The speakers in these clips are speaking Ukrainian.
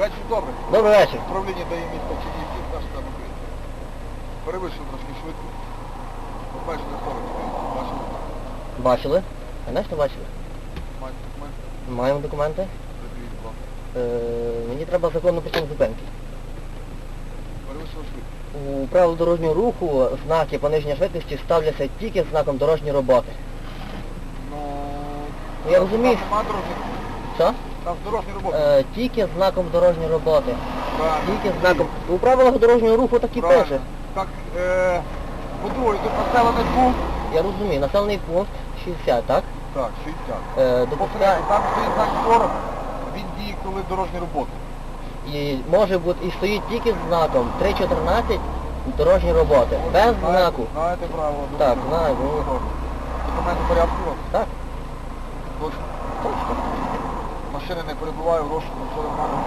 Вечір добре. Добрий вечір. Управління дає місто Чернігів, наш там. Перевищив трошки швидкість. Обмежений скорості. Бачили? Бачили? Звісно, бачили. Мають документи. Маємо документи. Придивіть, будь ласка. Е, мені треба законну причину зупинки. Перевищив швидкість. У правил дорожнього руху знаки пониження швидкості ставляться тільки знаком дорожньої роботи. Ну... Я розумію. Там нема роботи. Що? Там дорожні роботи. Е, тільки знаком дорожньої роботи. Правильно. Тільки знаком. У правилах дорожнього руху так і Правильно. пише. Так, е, по-друге, тут населений пункт. Я розумію, населений пункт 60, так? Так, 60. Е, По-третє, допускає. там стоїть знак 40, він діє, коли дорожні роботи. І може бути і стоїть тільки з знаком 3.14 дорожні роботи. Без Знаєте- знаку. Знаєте право. Так, знаю. Документи в порядку у вас? Так? Точно. Машини не перебувають в розшуку, все нормально.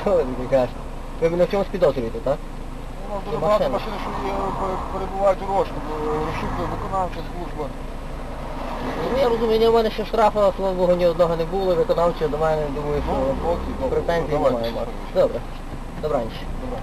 Що ви таке кажете? Ви мене в чомусь підозрюєте, так? У нас дуже багато машини. машин, що є, пе- перебувають у розшуку. Розшукує виконавча служба. Ну, я розумію, у мене ще штрафа, слава Богу, ні одного не було, виконавчого до мене, думаю, Ну, що добре. претензій Давайте, немає. Добре. Добраніч. Добре.